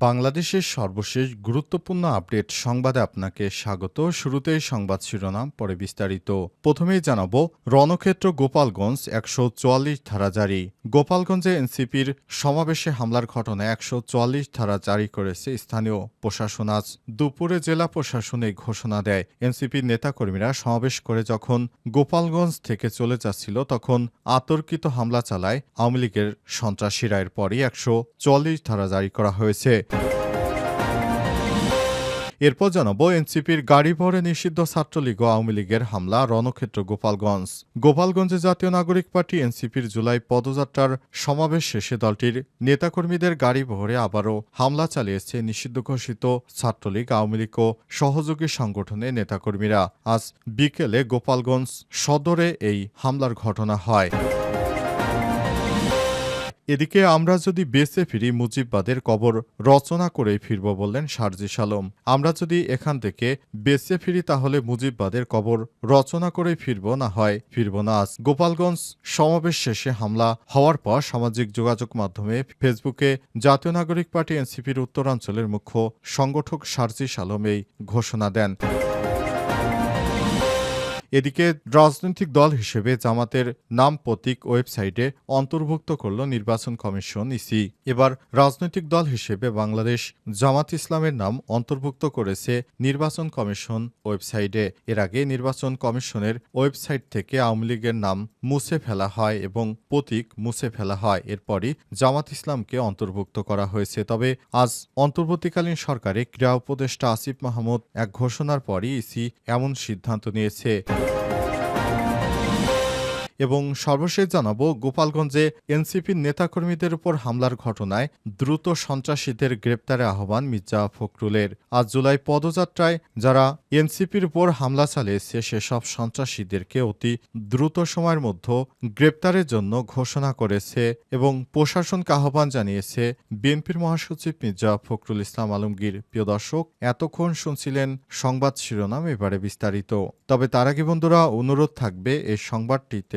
বাংলাদেশের সর্বশেষ গুরুত্বপূর্ণ আপডেট সংবাদে আপনাকে স্বাগত। শুরুতেই সংবাদ শিরোনাম, পরে বিস্তারিত। প্রথমেই জানাব, রণক্ষেত্র গোপালগঞ্জ একশো চুয়াল্লিশ ধারা জারি। গোপালগঞ্জে এনসিপির সমাবেশে হামলার ঘটনায় একশো চুয়াল্লিশ ধারা জারি করেছে স্থানীয় প্রশাসন। আজ দুপুরে জেলা প্রশাসন ঘোষণা দেয়, এনসিপির নেতাকর্মীরা সমাবেশ করে যখন গোপালগঞ্জ থেকে চলে যাচ্ছিল, তখন আতর্কিত হামলা চালায় আওয়ামী লীগের সন্ত্রাসীরা। এরপরই একশো চুয়াল্লিশ ধারা জারি করা হয়েছে। এরপর জানাব এনসিপির গাড়ি ভরে নিষিদ্ধ ছাত্রলীগ ও আওয়ামী লীগের হামলা, রণক্ষেত্র গোপালগঞ্জ। গোপালগঞ্জে জাতীয় নাগরিক পার্টি এনসিপির জুলাই পদযাত্রার সমাবেশ শেষে দলটির নেতাকর্মীদের গাড়ি বহরে আবারও হামলা চালিয়েছে নিষিদ্ধ ঘোষিত ছাত্রলীগ, আওয়ামী লীগ ও সহযোগী সংগঠনের নেতাকর্মীরা। আজ বিকেলে গোপালগঞ্জ সদরে এই হামলার ঘটনা হয়। এদিকে আমরা যদি বেঁচে ফিরি মুজিববাদের কবর, রচনা করেই ফিরব বললেন সারজিস আলম আমরা যদি এখান থেকে বেঁচে ফিরি তাহলে মুজিববাদের কবর, রচনা করেই ফিরব না হয়, ফিরব না আজ। গোপালগঞ্জ সমাবেশ শেষে হামলা হওয়ার পর সামাজিক যোগাযোগ মাধ্যমে ফেসবুকে জাতীয় নাগরিক পার্টি এনসিপির উত্তরাঞ্চলের মুখ্য সংগঠক সারজিস আলম এই ঘোষণা দেন। এদিকে রাজনৈতিক দল হিসেবে জামাতের নাম প্রতীক ওয়েবসাইটে অন্তর্ভুক্ত করল নির্বাচন কমিশন ইসি। এবার রাজনৈতিক দল হিসেবে বাংলাদেশ জামাত ইসলামের নাম অন্তর্ভুক্ত করেছে নির্বাচন কমিশন ওয়েবসাইটে। এর আগে নির্বাচন কমিশনের ওয়েবসাইট থেকে আওয়ামী লীগের নাম মুছে ফেলা হয় এবং প্রতীক মুছে ফেলা হয়। এরপরই জামাত ইসলামকে অন্তর্ভুক্ত করা হয়েছে। তবে আজ অন্তর্বর্তীকালীন সরকারে ক্রীড়া উপদেষ্টা আসিফ মাহমুদ এক ঘোষণার পরই ইসি এমন সিদ্ধান্ত নিয়েছে। এবং সর্বশেষ জানাব গোপালগঞ্জে এনসিপির নেতাকর্মীদের উপর হামলার ঘটনায় দ্রুত সন্ত্রাসীদের গ্রেপ্তারে আহ্বান মির্জা ফখরুলের। আজ জুলাই পদযাত্রায় যারা এনসিপির উপর হামলা চালিয়েছে, সেসব সন্ত্রাসীদেরকে অতি দ্রুত সময়ের মধ্যে গ্রেপ্তারের জন্য ঘোষণা করেছে এবং প্রশাসনকে আহ্বান জানিয়েছে বিএনপির মহাসচিব মির্জা ফখরুল ইসলাম আলমগীর। প্রিয় দর্শক, এতক্ষণ শুনছিলেন সংবাদ শিরোনাম, এবারে বিস্তারিত। তবে তার আগে বন্ধুরা, অনুরোধ থাকবে, এই সংবাদটিতে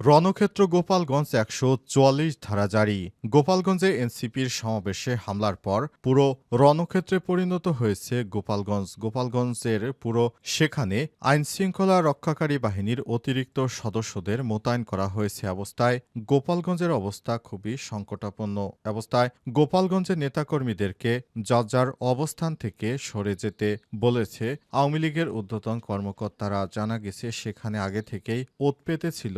রণক্ষেত্র গোপালগঞ্জ একশো চুয়াল্লিশ ধারা জারি। গোপালগঞ্জে এনসিপির সমাবেশে হামলার পর পুরো রণক্ষেত্রে পরিণত হয়েছে গোপালগঞ্জ। গোপালগঞ্জের পুরো সেখানে আইন শৃঙ্খলা রক্ষাকারী বাহিনীর অতিরিক্ত সদস্যদের মোতায়েন করা হয়েছে অবস্থায় গোপালগঞ্জের অবস্থা খুবই সংকটাপন্ন অবস্থায় গোপালগঞ্জের নেতাকর্মীদেরকে যার যার অবস্থান থেকে সরে যেতে বলেছে আওয়ামী লীগের ঊর্ধ্বতন কর্মকর্তারা। জানা গেছে, সেখানে আগে থেকেই ওত পেতে ছিল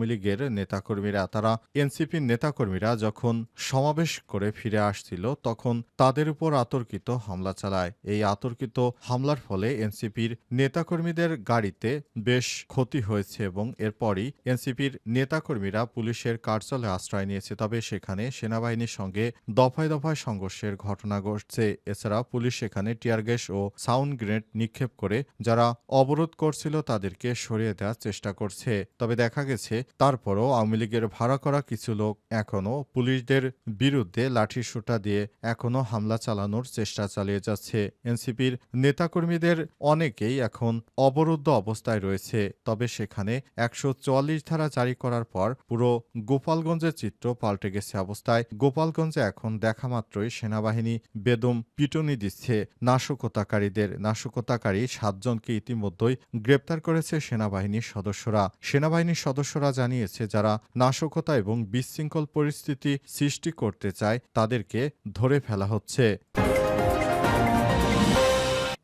আওয়ামী লীগের নেতাকর্মীরা, তারা এনসিপির নেতাকর্মীরা যখন সমাবেশ করে ফিরে আসছিল, তখন তাদের উপর আতর্কিত হামলা চালায়। এই আতর্কিত হামলার ফলে এনসিপির নেতাকর্মীদের গাড়িতে বেশ ক্ষতি হয়েছে এবং এরপরই এনসিপির নেতাকর্মীরা পুলিশের কার্যালয়ে আশ্রয় নিয়েছে। তবে সেখানে সেনাবাহিনীর সঙ্গে দফায় দফায় সংঘর্ষের ঘটনা ঘটছে। এছাড়া পুলিশ সেখানে টিয়ার গ্যাস ও সাউন্ড গ্রেনেড নিক্ষেপ করে, যারা অবরোধ করছিল তাদেরকে সরিয়ে দেওয়ার চেষ্টা করছে। তবে দেখা গেছে তারপরও আওয়ামী লীগের ভাড়া করা কিছু লোক এখনও পুলিশদের বিরুদ্ধে লাঠি সোটা দিয়ে এখনও হামলা চালানোর চেষ্টা চালিয়ে যাচ্ছে। এনসিপির নেতাকর্মীদের অনেকেই এখন অবরুদ্ধ অবস্থায় রয়েছে। তবে সেখানে একশো চুয়াল্লিশ ধারা জারি করার পর পুরো গোপালগঞ্জের চিত্র পাল্টে গেছে অবস্থায়। গোপালগঞ্জে এখন দেখা মাত্রই সেনাবাহিনী বেদম পিটুনি দিচ্ছে। নাশকতাকারীদের, নাশকতাকারী সাতজনকে ইতিমধ্যেই গ্রেপ্তার করেছে সেনাবাহিনীর সদস্যরা। সেনাবাহিনীর সদস্যরা জানিয়েছে যারা নাশকতা এবং বিশৃঙ্খল পরিস্থিতি সৃষ্টি করতে চায় তাদেরকে ধরে ফেলা হচ্ছে।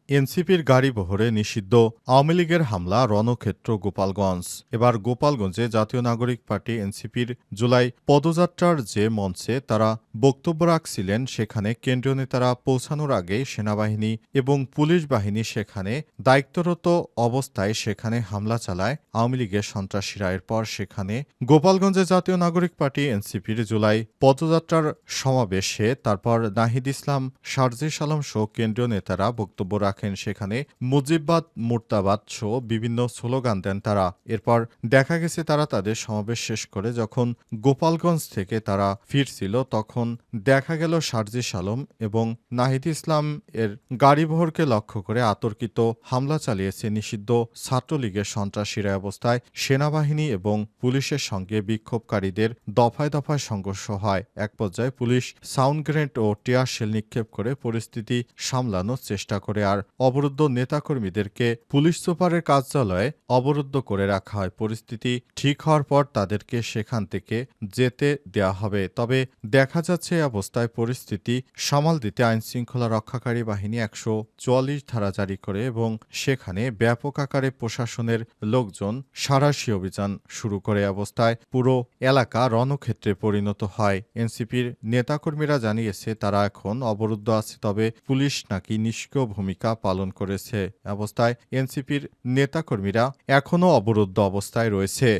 এনসিপির গাড়ি বহরে নিষিদ্ধ। আওয়ামী লীগের হামলা, রণক্ষেত্র, গোপালগঞ্জ। এবার গোপালগঞ্জে জাতীয় নাগরিক পার্টি এনসিপির জুলাই পদযাত্রার যে মঞ্চে তারা বক্তব্য রাখছিলেন, সেখানে কেন্দ্রীয় নেতারা পৌঁছানোর আগে সেনাবাহিনী এবং পুলিশ বাহিনী সেখানে দায়িত্বরত অবস্থায় সেখানে হামলা চালায়। আওয়ামী লীগের সন্ত্রাসীরা এরপর সেখানে গোপালগঞ্জে জাতীয় নাগরিক পার্টি এনসিপির জুলাই পদযাত্রার সমাবেশে তারপর নাহিদ ইসলাম শারজিস আলম সহ কেন্দ্রীয় নেতারা বক্তব্য রাখেন সেখানে মুজিববাদ, মুর্তাবাদ সহ বিভিন্ন স্লোগান দেন তারা। এরপর দেখা গেছে তারা তাদের সমাবেশ শেষ করে যখন গোপালগঞ্জ থেকে তারা ফিরছিল তখন দেখা গেল শারজিস আলম এবং নাহিদ ইসলাম এর গাড়িবহরকে লক্ষ্য করে আতর্কিত হামলা চালিয়েছে নিষিদ্ধ ছাত্রলীগের সন্ত্রাসীরা অবস্থায় সেনাবাহিনী এবং পুলিশের সঙ্গে বিক্ষোভকারীদের দফায় দফায় সংঘর্ষ হয়। এক পর্যায়ে পুলিশ সাউন্ড গ্রেনেড ও টিয়ার শেল নিক্ষেপ করে পরিস্থিতি সামলানোর চেষ্টা করে আর অবরুদ্ধ নেতাকর্মীদেরকে পুলিশ সুপারের কার্যালয়ে অবরুদ্ধ করে রাখা হয়। পরিস্থিতি ঠিক হওয়ার পর তাদেরকে সেখান থেকে যেতে দেয়া হবে। তবে দেখা যাচ্ছে অবস্থায় পরিস্থিতি সামাল দিতে আইনশৃঙ্খলা রক্ষাকারী বাহিনী একশো চুয়াল্লিশ ধারা জারি করে এবং সেখানে ব্যাপক আকারে প্রশাসনের লোকজন সারাশি অভিযান শুরু করে। অবস্থায় পুরো এলাকা রণক্ষেত্রে পরিণত হয়। এনসিপির নেতাকর্মীরা জানিয়েছে, তারা এখন অবরুদ্ধ আছে, তবে পুলিশ নাকি নিষ্ক্রিয় ভূমিকা পালন করেছে। অবস্থায় এনসিপির নেতাকর্মীরা এখনও অবরুদ্ধ অবস্থায় রয়েছে।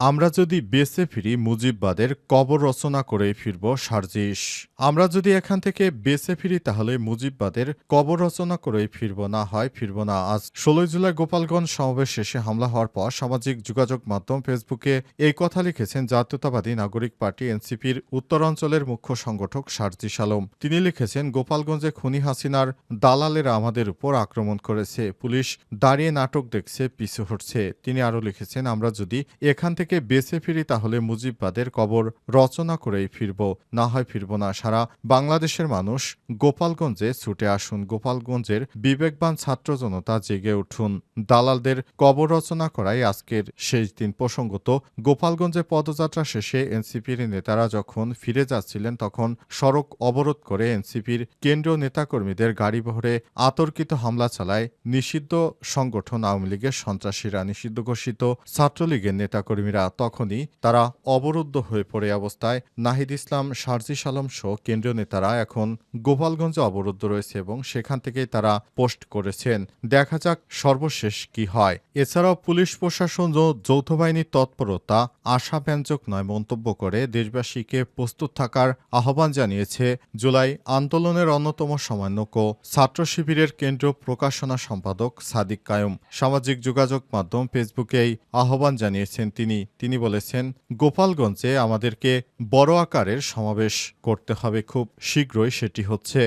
আমরা যদি বেঁচে ফিরি মুজিববাদের কবর রচনা করে ফিরব সার্জিস। আমরা যদি এখান থেকে বেঁচে ফিরি তাহলে মুজিববাদের কবর রচনা করে ফিরব না, হয় ফিরব না। আজ ষোলোই জুলাই গোপালগঞ্জ সমাবেশ শেষে হামলা হওয়ার পর সামাজিক যোগাযোগ মাধ্যম ফেসবুকে এই কথা লিখেছেন জাতীয়তাবাদী নাগরিক পার্টি এনসিপির উত্তরাঞ্চলের মুখ্য সংগঠক সার্জিস আলম। তিনি লিখেছেন, গোপালগঞ্জে খুনি হাসিনার দালালেরা আমাদের উপর আক্রমণ করেছে। পুলিশ দাঁড়িয়ে নাটক দেখছে, পিছু হটছে। তিনি আরও লিখেছেন, আমরা যদি এখান থেকে বেঁচে ফিরি তাহলে মুজিববাদের কবর রচনা করেই ফিরব। না হয় ফিরব না, সারা বাংলাদেশের মানুষ গোপালগঞ্জে ছুটে আসুন। গোপালগঞ্জের বিবেকবান ছাত্র জনতা জেগে উঠুন। দালালদের কবর রচনা করাই আজকের শেষ দিন। প্রসঙ্গত, গোপালগঞ্জে পদযাত্রা শেষে এনসিপির নেতারা যখন ফিরে যাচ্ছিলেন, তখন সড়ক অবরোধ করে এনসিপির কেন্দ্রীয় নেতাকর্মীদের গাড়ি গাড়িবহরে আতর্কিত হামলা চালায় নিষিদ্ধ সংগঠন আওয়ামী লীগের সন্ত্রাসীরা। নিষিদ্ধ ঘোষিত ছাত্রলীগের নেতাকর্মীরা তখনই তারা অবরুদ্ধ হয়ে পড়ে অবস্থায়। নাহিদ ইসলাম শারজিস আলম সহ কেন্দ্রীয় নেতারা এখন গোপালগঞ্জে অবরুদ্ধ রয়েছে এবং সেখান থেকেই তারা পোস্ট করেছেন। দেখা যাক সর্বশেষ কি হয়। এছাড়াও পুলিশ প্রশাসন ও যৌথ বাহিনীর তৎপরতা আশাব্যঞ্জক নয় মন্তব্য করে দেশবাসীকে প্রস্তুত থাকার আহ্বান জানিয়েছে জুলাই আন্দোলনের অন্যতম সমন্বয়ক ও ছাত্র শিবিরের কেন্দ্রীয় প্রকাশনা সম্পাদক সাদিক কায়ুম। সামাজিক যোগাযোগ মাধ্যম ফেসবুকে এই আহ্বান জানিয়েছেন তিনি। তিনি বলেছেন, গোপালগঞ্জে আমাদেরকে বড় আকারের সমাবেশ করতে হবে খুব শীঘ্রই, সেটি হচ্ছে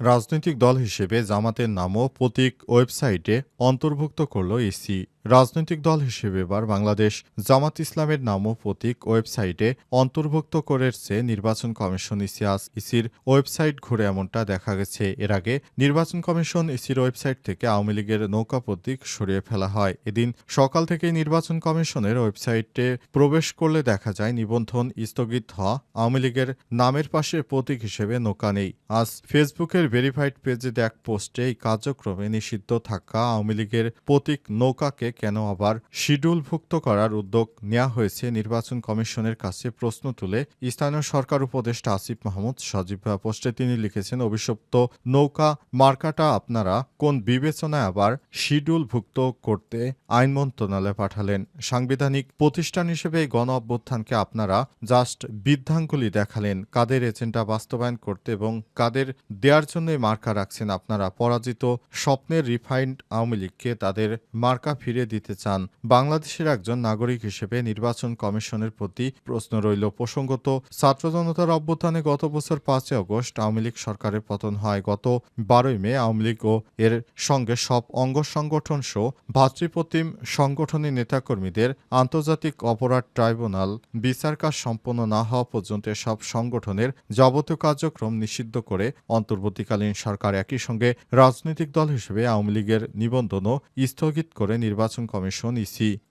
রাজনৈতিক দল হিসেবে জামাতের নামও প্রতীক ওয়েবসাইটে অন্তর্ভুক্ত করল ইসি। রাজনৈতিক দল হিসেবে এবার বাংলাদেশ জামাত ইসলামের নামও প্রতীক ওয়েবসাইটে অন্তর্ভুক্ত করেছে নির্বাচন কমিশন ইসিয়াস ইসির ওয়েবসাইট ঘুরে এমনটা দেখা গেছে। এর আগে নির্বাচন কমিশন ইসির ওয়েবসাইট থেকে আওয়ামী লীগের নৌকা প্রতীক সরিয়ে ফেলা হয়। এদিন সকাল থেকে নির্বাচন কমিশনের ওয়েবসাইটে প্রবেশ করলে দেখা যায় নিবন্ধন স্থগিত হওয়া আওয়ামী লীগের নামের পাশে প্রতীক হিসেবে নৌকা নেই। আজ ফেসবুকের ভেরিফাইড পেজে দেখ পোস্টে এই কার্যক্রমে নিষিদ্ধ থাকা আওয়ামী লীগের প্রতীক নৌকাকে কেন আবার শিডিউলভুক্ত করার উদ্যোগ নেওয়া হয়েছে? নির্বাচন কমিশনের কাছে প্রশ্ন তুলে স্থানীয় সরকার উপদেষ্টা আসিফ মাহমুদ সজীব পোস্টে তিনি লিখেছেন, অভিশপ্ত নৌকা মার্কাটা আপনারা কোন বিবেচনায় আবার শিডিউলভুক্ত করতে আইন মন্ত্রণালয়ে পাঠালেন? সাংবিধানিক প্রতিষ্ঠান হিসেবে এই গণ অভ্যুত্থানকে আপনারা জাস্ট বৃদ্ধাঙ্গুলি দেখালেন। কাদের এজেন্ডা বাস্তবায়ন করতে এবং কাদের দেওয়ার জন্য মার্কা রাখছেন? আপনারা পরাজিত স্বপ্নের রিফাইন্ড আওয়ামী লীগকে তাদের মার্কা ফিরে দিতে চান। বাংলাদেশের একজন নাগরিক হিসেবে নির্বাচন কমিশনের প্রতি প্রশ্ন রইল প্রসঙ্গত, ছাত্র জনতার অভ্যুত্থানে গত বছর পাঁচই অগস্ট আওয়ামী লীগ সরকারের পতন হয়। গত বারোই মে আওয়ামী লীগ ও এর সঙ্গে সব অঙ্গ সংগঠন সহ ভাতৃপ্রতিম সংগঠনের নেতাকর্মীদের আন্তর্জাতিক অপরাধ ট্রাইব্যুনাল বিচার কাজ সম্পন্ন না হওয়া পর্যন্ত সব সংগঠনের যাবতীয় কার্যক্রম নিষিদ্ধ করে অন্তর্বর্তীকালীন সরকার একই সঙ্গে রাজনৈতিক দল হিসেবে আওয়ামী লীগের নিবন্ধনও স্থগিত করে নির্বাচন কমিশন ইসি